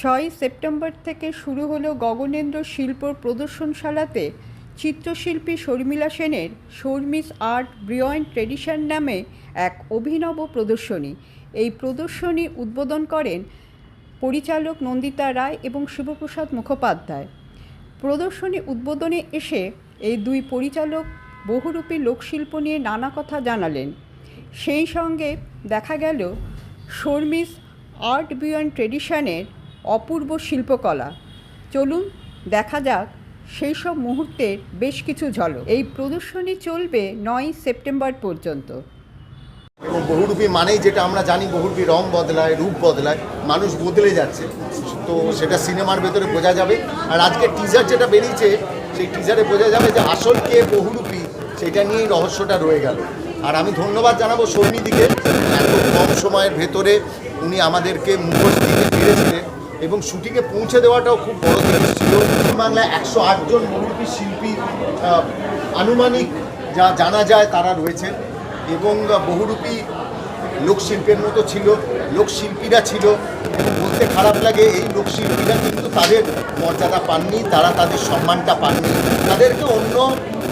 ছয় সেপ্টেম্বর থেকে শুরু হলো গগনেন্দ্র শিল্প প্রদর্শনশালাতে চিত্রশিল্পী শর্মিলা সেনের শর্মিস আর্ট ব্রিয়ন ট্রেডিশন নামে এক অভিনব প্রদর্শনী। এই প্রদর্শনী উদ্বোধন করেন পরিচালক নন্দিতা রায় এবং শিবপ্রসাদ মুখোপাধ্যায়। প্রদর্শনী উদ্বোধনে এসে এই দুই পরিচালক বহুরূপী লোকশিল্প নিয়ে নানা কথা জানালেন। সেই সঙ্গে দেখা গেল শর্মিস আর্ট বিয়ন্ড ট্রেডিশনের অপূর্ব শিল্পকলা। চলুন দেখা যাক সেই সব মুহূর্তের বেশ কিছু ঝলক। এই প্রদর্শনী চলবে নয় সেপ্টেম্বর পর্যন্ত। এবং বহুরূপী মানেই যেটা আমরা জানি, বহুরূপী রং বদলায়, রূপ বদলায়, মানুষ বদলে যাচ্ছে। তো সেটা সিনেমার ভেতরে বোঝা যাবে। আর আজকে টিজার যেটা বেরিয়েছে, সেই টিজারে বোঝা যাবে যে আসল কে বহুরূপী, সেটা নিয়েই রহস্যটা রয়ে গেল। আর আমি ধন্যবাদ জানাব সৈনিদিকে এত কম সময়ের ভেতরে উনি আমাদেরকে মুখোশ দিতে পেরেছিলেন এবং শুটিংয়ে পৌঁছে দেওয়াটাও খুব বড় ছিল। বাংলায় একশো আটজন বহুরূপী শিল্পী আনুমানিক যা জানা যায় তারা রয়েছেন এবং বহুরূপী লোকশিল্পের মতো ছিল, লোকশিল্পীরা ছিল। বলতে খারাপ লাগে, এই লোকশিল্পীরা কিন্তু তাদের মর্যাদা পাননি, তারা তাদের সম্মানটা পাননি। তাদেরকে অন্য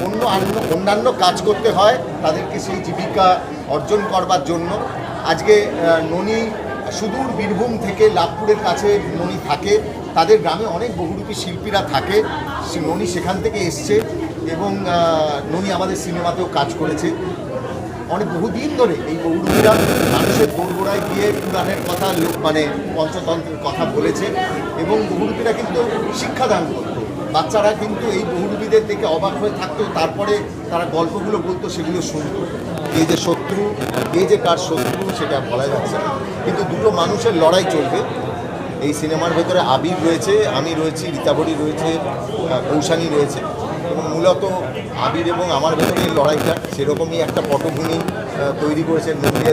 অন্য অন্য অন্যান্য কাজ করতে হয়, তাদেরকে সেই জীবিকা অর্জন করবার জন্য। আজকে ননী সুদূর বীরভূম থেকে লাভপুরের কাছে ননী থাকে। তাদের গ্রামে অনেক বহুরূপী শিল্পীরা থাকে। ননী সেখান থেকে এসছে এবং ননী আমাদের সিনেমাতেও কাজ করেছে। অনেক বহুদিন ধরে এই বহুরূপীরা মানুষের দোরগোড়ায় গিয়ে পুরাণের কথা, লোক- মানে পঞ্চতন্ত্রের কথা বলেছে এবং বহুরূপীরা কিন্তু শিক্ষাদান করতো বাচ্চারা কিন্তু এই বহুরূপীদের দেখে অবাক হয়ে থাকতো, তারপরে তারা গল্পগুলো বলতো, সেগুলো শুনতো। কে যে শত্রু, কে যে কার শত্রু, সেটা বলা যাচ্ছে কিন্তু দুটো মানুষের লড়াই চলবে। এই সিনেমার ভেতরে আবির রয়েছে, আমি রয়েছি রীতাবরী রয়েছে কৌশানী রয়েছে। এবং মূলত আবির এবং আমার ভেতরে এই লড়াইটা, সেরকমই একটা পটভূমি তৈরি করেছে নন্দিতা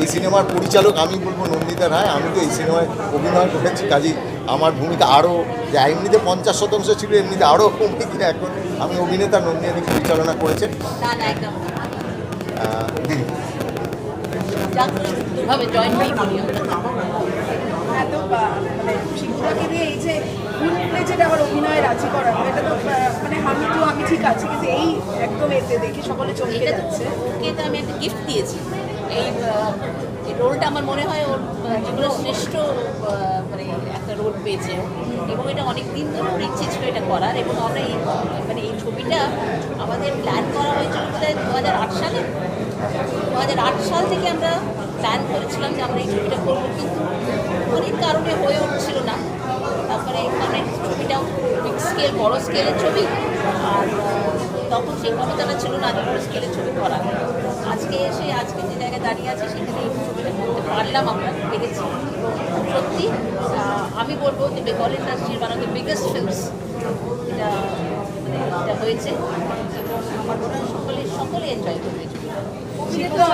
এই সিনেমার পরিচালক আমি বলব নন্দিতা রায়, আমি তো এই সিনেমায় অভিনয় করেছি কাজী আমার ভূমিকা আরও যা এমনিতে পঞ্চাশ শতাংশ ছিল এমনিতে আরও ভূমিকা এখন আমি অভিনেতা নন্দিয়াদি পরিচালনা করেছেন। এই যে ফুল প্লেজেড অভিনয়ে রাজি করানো এটা তো মানে আমি তো আমি ঠিক আছে কিন্তু এই একদম এতে দেখে সকলে চমকে এটা যাচ্ছে। ওকে আমি একটা গিফট দিয়েছি। এই এই রোলটা আমার মনে হয় ওর জীবনের শ্রেষ্ঠ মানে রোল পেয়েছে এবং এটা অনেক দিন ধরে ওর ইচ্ছে ছিল এটা করার এবং আমরা এই মানে এই ছবিটা আমাদের প্ল্যান করা হয়েছিল বোধহয় দু হাজার আট সালে। দু হাজার আট সাল থেকে আমরা প্ল্যান করেছিলাম যে আমরা এই ছবিটা করব, কিন্তু অনেক কারণে হয়ে উঠছিল না। তারপরে এই ছবিটাও বিগ স্কেল বড় স্কেলের ছবি। আর, তখন সেই ক্ষমতাটা ছিল না বড় স্কেলের ছবি করা আজকে এসে আজকে যে জায়গায় দাঁড়িয়ে আছে সেখানে এই ছবিটা করতে পারলাম আমরা পেরেছি সত্যি আমি বলব যে বেঙ্গল ইন্ডাস্ট্রির one of the biggest films এটা মানে এটা হয়েছে। আমার মনে হয় সকলে সকলে এনজয় করবে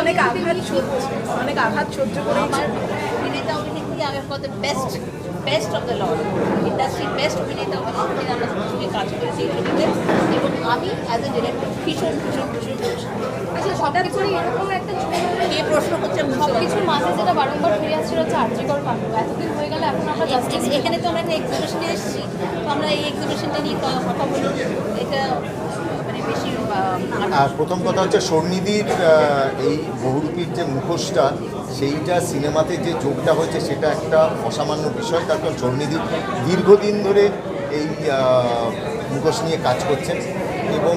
অনেক আঘাত সহ্য অনেক আঘাত সহ্য করে আমার অভিনেতা অভিনেত্রী আমি the best best of the lord industry best অভিনেতা অভিনেত্রী আমরা সঙ্গে কাজ করেছি এই ছবিতে। আমি অ্যাজ এ ডিরেক্টর ভীষণ ভীষণ ভীষণ। আচ্ছা এরকম একটা কে প্রশ্ন করছে সব কিছুর মাঝে যেটা বারংবার ফিরে আসছিল হচ্ছে আর্যকর কাণ্ড। এতদিন হয়ে গেল এখন আমরা জাস্টিস এখানে তো আমরা একটা এক্সিবিশনে এসেছি। তো আমরা এই এক্সিবিশনটা নিয়ে কথা বলি। এটা মানে আর প্রথম কথা হচ্ছে স্বর্ণিদির আহ, এই বহুরূপীর যে মুখোশটা সেইটা সিনেমাতে যে যোগটা হয়েছে সেটা একটা অসামান্য বিষয়। তার কারণ স্বর্ণিদি দীর্ঘদিন ধরে এই মুখোশ নিয়ে কাজ করছেন। এবং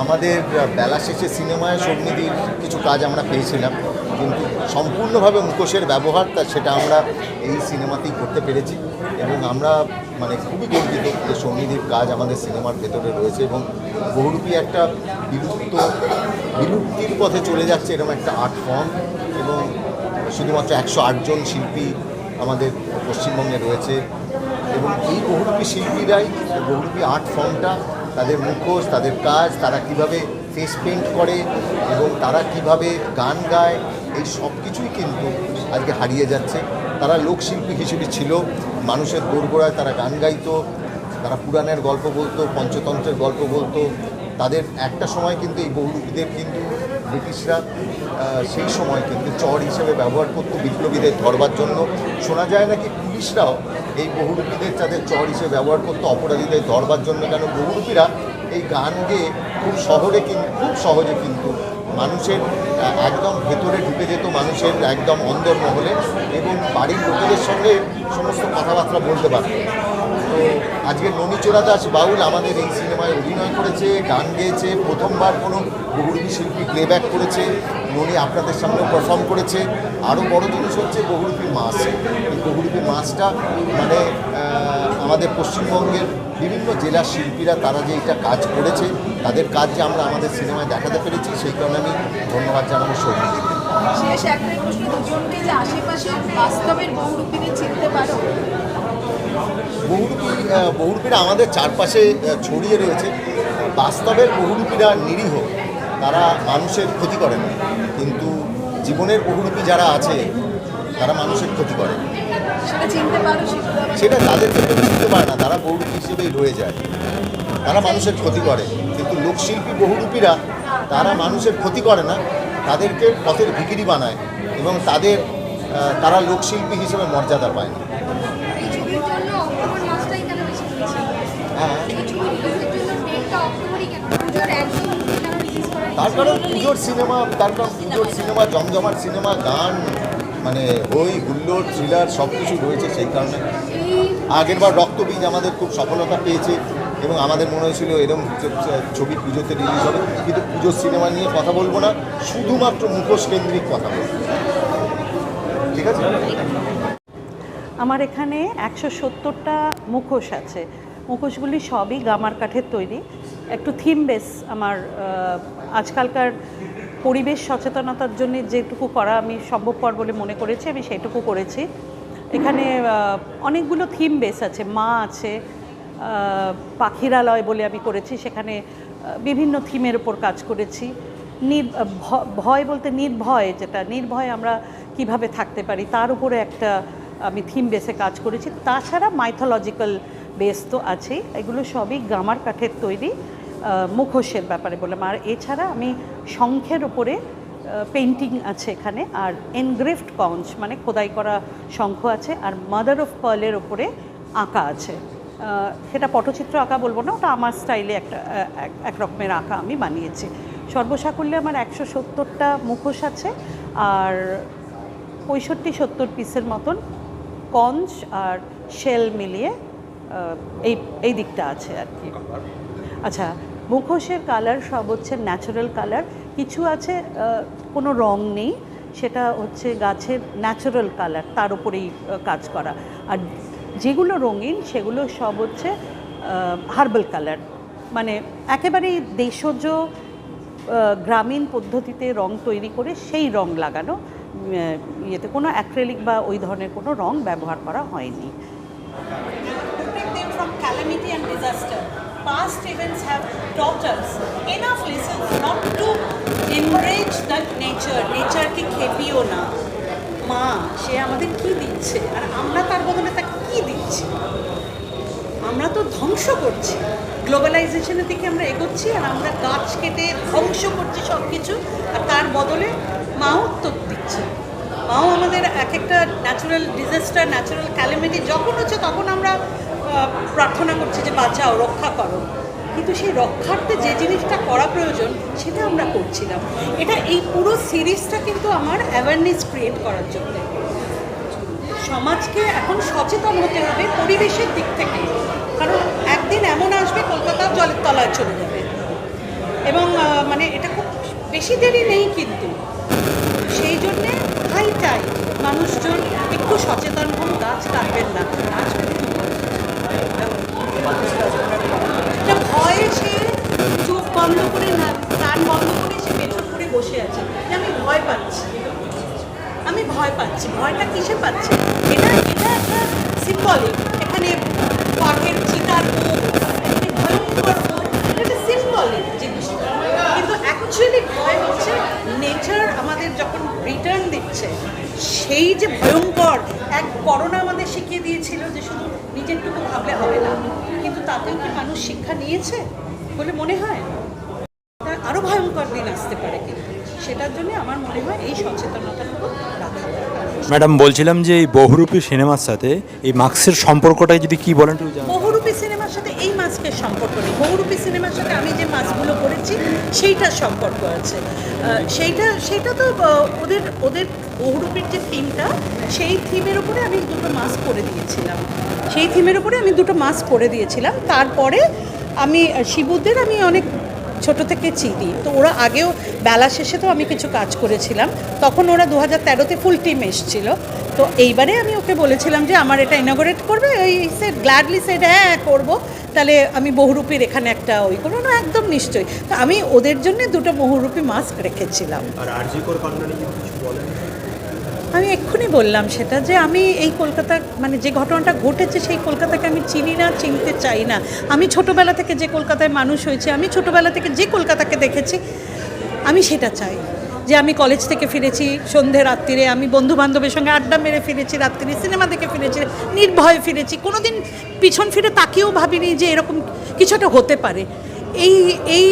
আমাদের বেলা শেষে সিনেমায় স্বর্ণিদির কিছু কাজ আমরা পেয়েছিলাম। কিন্তু সম্পূর্ণভাবে মুখোশের ব্যবহার তা সেটা আমরা এই সিনেমাতেই করতে পেরেছি এবং আমরা মানে খুবই গর্বিত যে সঙ্গীদের কাজ আমাদের সিনেমার ভেতরে রয়েছে এবং বহুরূপী একটা বিলুপ্ত, বিলুপ্তির পথে চলে যাচ্ছে এরকম একটা আর্ট ফর্ম এবং শুধুমাত্র একশো আটজন শিল্পী আমাদের পশ্চিমবঙ্গে রয়েছে এবং এই বহুরূপী শিল্পীরাই, বহুরূপী আর্ট ফর্মটা তাদের মুখোশ, তাদের কাজ, তারা কীভাবে ফেস পেন্ট করে এবং তারা কীভাবে গান গায়, এই সব কিছুই কিন্তু আজকে হারিয়ে যাচ্ছে। তারা লোকশিল্পী হিসেবে ছিল, মানুষের দোরগোড়ায় তারা গান গাইতো, তারা পুরাণের গল্প বলতো, পঞ্চতন্ত্রের গল্প বলতো। তাদের একটা সময় কিন্তু এই বহুরূপীদের কিন্তু ব্রিটিশরা সেই সময় কিন্তু চর হিসেবে ব্যবহার করতো বিপ্লবীদের ধরবার জন্য। শোনা যায় নাকি পুলিশরাও এই বহুরূপীদের তাদের চর হিসেবে ব্যবহার করতো অপরাধীদের ধরবার জন্য, কেন বহুরূপীরা এই গান গেয়ে খুব শহরে কিন্তু খুব সহজে কিন্তু মানুষের একদম ভেতরে ঢুকে যেত মানুষের একদম অন্দরমহলে এবং বাড়ির লোকেদের সঙ্গে সমস্ত কথাবার্তা বলতে পারত। আজকে নমিচোরা দাস বাউল আমাদের এই সিনেমায় অভিনয় করেছে, গান গেয়েছে, প্রথমবার কোনো বহুরূপী শিল্পী প্লেব্যাক করেছে ননি আপনাদের সামনেও পারফর্ম করেছে। আরও বড় জিনিস হচ্ছে বহুরূপী মাছ। এই বহুরূপী মাছটা মানে আমাদের পশ্চিমবঙ্গের বিভিন্ন জেলার শিল্পীরা তারা যে এটা কাজ করেছে, তাদের কাজ যে আমরা আমাদের সিনেমায় দেখাতে পেরেছি, সেই কারণে আমি ধন্যবাদ জানাব সৌমিককে শেষ একটাই প্রশ্ন দুজনকে যে আশেপাশে বাস্তবের বহুরূপীদের চিনতে পারো? বহুরূপী বহুরূপীরা আমাদের চারপাশে ছড়িয়ে রয়েছে। বাস্তবের বহুরূপীরা নিরীহ তারা মানুষের ক্ষতি করে না কিন্তু জীবনের বহুরূপী যারা আছে তারা মানুষের ক্ষতি করে। সেটা চিনতে তাদের ক্ষেত্রে বুঝতে পারে না। তারা বহুরূপী হিসেবেই রয়ে যায়। তারা মানুষের ক্ষতি করে। কিন্তু লোকশিল্পী বহুরূপীরা তারা মানুষের ক্ষতি করে না। তাদেরকে পথের ভিকিরি বানায় এবং তাদের তারা লোকশিল্পী হিসেবে মর্যাদা পায় না। হ্যাঁ। তার কারণ পুজোর সিনেমা তার কারণ পুজোর সিনেমা জমজমার সিনেমা গান মানে হই হুল্লোড় থ্রিলার সব কিছু রয়েছে সেই কারণে। আগেরবার রক্তবীজ আমাদের খুব সফলতা পেয়েছে। এবং আমাদের মনে হয়েছিল এরকম ছবি পুজোতে রিলিজ হবে, কিন্তু পুজোর সিনেমা নিয়ে কথা বলব না, শুধুমাত্র মুখোশ কেন্দ্রিক কথা বলব। ঠিক আছে? আমার এখানে একশো সত্তরটা মুখোশ আছে। মুখোশগুলি সবই গামার কাঠের তৈরি। একটু থিম বেস আমার আজকালকার পরিবেশ সচেতনতার জন্য যেটুকু করা আমি সম্ভবপর বলে মনে করেছি, আমি সেটুকু করেছি। এখানে অনেকগুলো থিম বেস আছে। মা আছে পাখিরালয় বলে আমি করেছি, সেখানে বিভিন্ন থিমের ওপর কাজ করেছি। নির ভয় বলতে নির্ভয় যেটা, নির্ভয় আমরা কীভাবে থাকতে পারি, তার উপরে একটা আমি থিম বেসে কাজ করেছি। তাছাড়া মাইথোলজিক্যাল বেস তো আছেই, এগুলো সবই গামার কাঠের তৈরি মুখোশের ব্যাপারে বললাম। আর এছাড়া আমি শঙ্খের উপরে পেন্টিং আছে এখানে, আর এনগ্রেভড কঞ্চ মানে খোদাই করা শঙ্খ আছে, আর মাদার অফ পার্লের ওপরে আঁকা আছে। সেটা পটচিত্র আঁকা বলব না ওটা আমার স্টাইলে একটা এক রকমের আঁকা আমি বানিয়েছি। সর্বসাকুল্যে আমার একশো সত্তরটা মুখোশ আছে আর পঁয়ষট্টি সত্তর পিসের মতন কঞ্চ আর শেল মিলিয়ে এই এই দিকটা আছে আর কি। আচ্ছা মুখোশের কালার সব হচ্ছে ন্যাচারাল কালার কিছু আছে কোনো রং নেই সেটা হচ্ছে গাছের ন্যাচারাল কালার তার উপরেই কাজ করা। আর যেগুলো রঙিন, সেগুলো সব হচ্ছে হার্বাল কালার। মানে একেবারেই দেশজ গ্রামীণ পদ্ধতিতে রং তৈরি করে সেই রং লাগানো ইয়েতে কোনো অ্যাক্রেলিক বা ওই ধরনের কোনো রং ব্যবহার করা হয়নি। খেপিও না। মা, সে আমাদের কি দিচ্ছে? আর আমরা তার বদলে তাকে দিচ্ছি আমরা তো ধ্বংস করছি। গ্লোবালাইজেশনের দিকে আমরা এগোচ্ছি আর আমরা গাছ কেটে ধ্বংস করছি সব কিছু আর তার বদলে মাও উত্তর দিচ্ছে। মাও আমাদের এক একটা ন্যাচারাল ডিজাস্টার ন্যাচারাল ক্যালেমিটি যখন হচ্ছে তখন আমরা প্রার্থনা করছি যে বাঁচাও, রক্ষা করো। কিন্তু সেই রক্ষার্থে যে জিনিসটা করা প্রয়োজন সেটা আমরা করছিলাম। এটা এই পুরো সিরিজটা কিন্তু আমার অ্যাওয়ারনেস ক্রিয়েট করার জন্য। সমাজকে এখন সচেতন হতে হবে পরিবেশের দিক থেকে। কারণ একদিন এমন আসবে কলকাতা জলের তলায় চলে যাবে। এবং মানে এটা খুব বেশি দেরি নেই কিন্তু। সেই জন্যে হাই টাই মানুষজন একটু সচেতন হন, গাছ কাটবেন না। গাছ এটা ভয়ে সে চোখ বন্ধ করে না, কান বন্ধ করে সে পেছন করে বসে আছে। আমি ভয় পাচ্ছি। ভয় পাচ্ছি, ভয়টা কিসে পাচ্ছি? এটা এটা একটা সিম্বলিক এখানে বাঘের চিতার এটা একটা সিম্বলিক জিনিস। কিন্তু অ্যাকচুয়ালি ভয় হচ্ছে নেচার আমাদের যখন দিচ্ছে, সেই যে ভয়ঙ্কর এক করোনা আমাদের শিখিয়ে দিয়েছিল যে শুধু নিজেরটুকু ভাবলে হবে না, কিন্তু তাতেও কি মানুষ শিক্ষা নিয়েছে বলে মনে হয়? আরও ভয়ঙ্কর দিন আসতে পারে কিন্তু, সেটার জন্য আমার মনে হয় এই দরকার ম্যাডাম বলছিলাম যে এই বহুরূপী সিনেমার সাথে এই মাস্কের সম্পর্কটাই যদি কি বলেন বহুরূপী সিনেমার সাথে এই মাস্কের সম্পর্ক নেই। বহুরূপী সিনেমার সাথে আমি যে মাস্কগুলো করেছি সেইটার সম্পর্ক আছে। সেইটা সেইটা তো ওদের ওদের বহুরূপীর যে থিমটা সেই থিমের উপরে আমি দুটো মাস্ক করে দিয়েছিলাম। সেই থিমের উপরে আমি দুটো মাস্ক করে দিয়েছিলাম। তারপরে আমি শিবুদের আমি অনেক ছোট থেকে চিনি। তো ওরা আগেও বেলা শেষে তো আমি কিছু কাজ করেছিলাম। তখন ওরা দু হাজার তেরোতে ফুল টিম এসেছিল। তো এইবারে আমি ওকে বলেছিলাম যে, আমার এটা ইনগোরেট করবে? ওই সে গ্ল্যাডলি সেট হ্যাঁ করব। তাহলে আমি বহুরূপীর এখানে একটা ওই করব। না, একদম নিশ্চয়ই। তো আমি ওদের জন্য দুটো বহুরূপী মাস্ক রেখেছিলাম। আর আমি এক্ষুনি বললাম সেটা যে আমি এই কলকাতা মানে যে ঘটনাটা ঘটেছে সেই কলকাতাকে আমি চিনি না, চিনতে চাই না। আমি ছোটোবেলা থেকে যে কলকাতায় মানুষ হয়েছে, আমি ছোটোবেলা থেকে যে কলকাতাকে দেখেছি, আমি সেটা চাই। যে আমি কলেজ থেকে ফিরেছি, সন্ধে রাত্রিরে আমি বন্ধু বান্ধবের সঙ্গে আড্ডা মেরে ফিরেছি, রাত্রিরে সিনেমা দেখে ফিরেছি, নির্ভয়ে ফিরেছি। কোনো দিন পিছন ফিরে তাকেও ভাবিনি যে এরকম কিছুটা হতে পারে। এই এই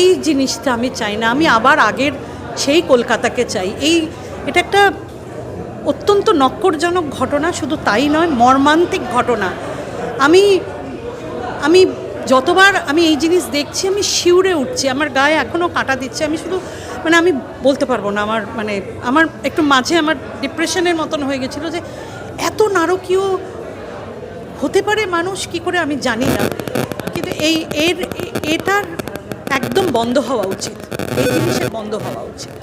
এই জিনিসটা আমি চাই না। আমি আবার আগের সেই কলকাতাকে চাই। এই এটা একটা অত্যন্ত নক্করজনক ঘটনা, শুধু তাই নয়, মর্মান্তিক ঘটনা। আমি আমি যতবার আমি এই জিনিস দেখছি, আমি শিউরে উঠছি, আমার গায়ে এখনও কাটা দিচ্ছে, আমি শুধু মানে আমি বলতে পারব না আমার মানে আমার একটু মাঝে আমার ডিপ্রেশনের মতন হয়ে গেছিল যে এত নারকীয় হতে পারে মানুষ, কি করে আমি জানি না। কিন্তু এই, এর, এটার একদম বন্ধ হওয়া উচিত। এই জিনিসের বন্ধ হওয়া উচিত।